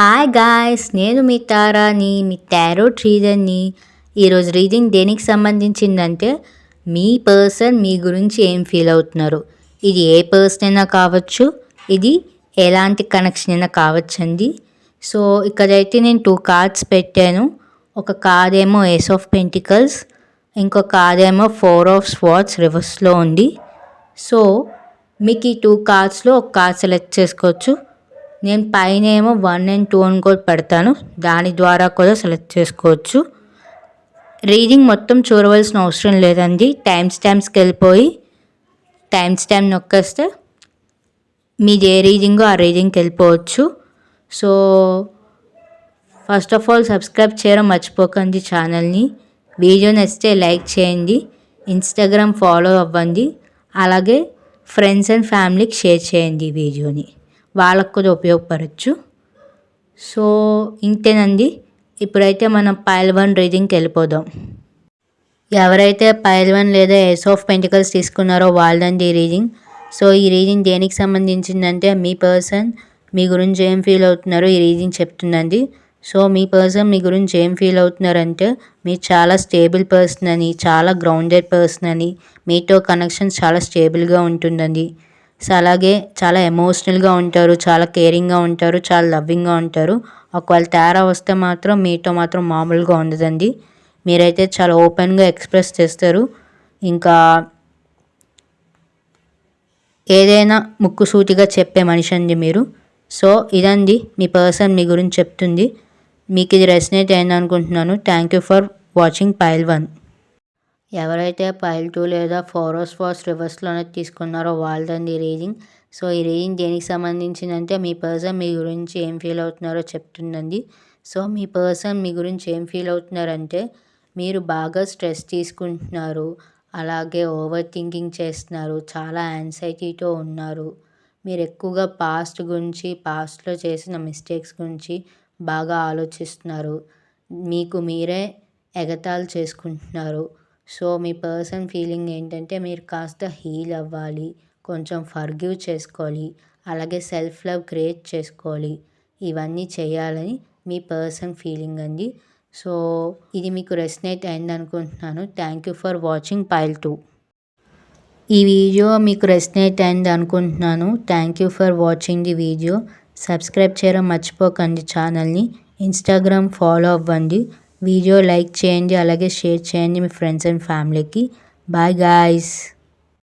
Hi guys నేను మీ తారాని మీ tarot ట్రీదర్ని ఈరోజు reading దేనికి సంబంధించిందంటే మీ పర్సన్ మీ గురించి ఏం ఫీల్ అవుతున్నారు? ఇది ఏ పర్సన్ అయినా కావచ్చు ఇది ఎలాంటి కనెక్షన్ అయినా కావచ్చండి. సో ఇక్కడైతే నేను టూ కార్డ్స్ పెట్టాను. ఒక కార్డ్ ఏమో ఏస్ ఆఫ్ పెంటికల్స్ ఇంకో కార్డ్ ఏమో ఫోర్ ఆఫ్ స్వాట్స్ రివర్స్లో ఉంది. సో మీకు ఈ టూ కార్డ్స్లో ఒక కార్డ్ సెలెక్ట్ చేసుకోవచ్చు. నేను పైన ఏమో వన్ అండ్ టూ అని కూడా పెడతాను. దాని ద్వారా కూడా సెలెక్ట్ చేసుకోవచ్చు. రీడింగ్ మొత్తం చూడవలసిన అవసరం లేదండి. టైం స్టాంప్స్కి వెళ్ళిపోయి టైం స్టాంప్ నొక్కేస్తే మీది ఏ రీడింగో ఆ రీడింగ్కి వెళ్ళిపోవచ్చు. So first of all subscribe చేయడం మర్చిపోకండి ఛానల్ని వీడియో నచ్చితే లైక్ చేయండి. ఇన్స్టాగ్రామ్ ఫాలో అవ్వండి. అలాగే ఫ్రెండ్స్ అండ్ ఫ్యామిలీకి షేర్ చేయండి వీడియోని వాళ్ళకు కూడా ఉపయోగపడచ్చు. సో ఇంతేనండి. ఇప్పుడైతే మనం పైల్ వన్ రీడింగ్కి వెళ్ళిపోదాం. ఎవరైతే పైల్ వన్ లేదా ఎస్ ఆఫ్ పెంటికల్స్ తీసుకున్నారో వాళ్ళండి ఈ రీడింగ్ సో ఈ రీడింగ్ దేనికి సంబంధించిందంటే మీ పర్సన్ మీ గురించి ఏం ఫీల్ అవుతున్నారో ఈ రీడింగ్ చెప్తుందండి. సో మీ పర్సన్ మీ గురించి ఏం ఫీల్ అవుతున్నారంటే మీరు చాలా స్టేబుల్ పర్సన్ అని చాలా గ్రౌండెడ్ పర్సన్ అని మీతో కనెక్షన్ చాలా స్టేబుల్గా ఉంటుందండి. సో అలాగే చాలా ఎమోషనల్గా ఉంటారు చాలా కేరింగ్గా ఉంటారు చాలా లవ్వింగ్గా ఉంటారు. ఒకవేళ తేడా వస్తే మాత్రం మీతో మాత్రం మామూలుగా ఉండదండి. మీరైతే చాలా ఓపెన్గా ఎక్స్ప్రెస్ చేస్తారు. ఇంకా ఏదైనా ముక్కుసూటిగా చెప్పే మనిషి అండి మీరు. సో ఇదండి మీ పర్సన్ మీ గురించి చెప్తుంది. మీకు ఇది resonate అయిందనుకుంటున్నాను. Thank you for watching pile one. ఎవరైతే పైల్ టూ లేదా ఫోరోస్ ఫోర్స్ రివర్స్లోనే తీసుకున్నారో వాళ్ళదండి రీడింగ్. సో ఈ రీడింగ్ దేనికి సంబంధించిందంటే మీ పర్సన్ మీ గురించి ఏం ఫీల్ అవుతున్నారో చెప్తుందండి. సో మీ పర్సన్ మీ గురించి ఏం ఫీల్ అవుతున్నారంటే మీరు బాగా స్ట్రెస్ తీసుకుంటున్నారు అలాగే ఓవర్ థింకింగ్ చేస్తున్నారు చాలా యాంగ్జైటీతో ఉన్నారు. మీరు ఎక్కువగా పాస్ట్ గురించి పాస్ట్లో చేసిన మిస్టేక్స్ గురించి బాగా ఆలోచిస్తున్నారు. మీకు మీరే ఎగతాళి చేసుకుంటున్నారు. సో మీ పర్సన్ ఫీలింగ్ ఏంటంటే మీరు కాస్త హీల్ అవ్వాలి కొంచెం ఫర్గివ్ చేసుకోవాలి అలాగే సెల్ఫ్ లవ్ క్రియేట్ చేసుకోవాలి ఇవన్నీ చేయాలని మీ పర్సన్ ఫీలింగ్ అండి. సో ఇది మీకు రెస్నేట్ అయింది అనుకుంటున్నాను. Thank you for watching pile two. ఈ వీడియో మీకు రెస్నేట్ అయింది అనుకుంటున్నాను. Thank you for watching the video. Subscribe చేయడం మర్చిపోకండి ఛానల్ని. ఇన్స్టాగ్రామ్ ఫాలో అవ్వండి. వీడియో లైక్ చేయండి అలాగే షేర్ చేయండి మీ ఫ్రెండ్స్ అండ్ ఫ్యామిలీకి బాయ్ గాయస్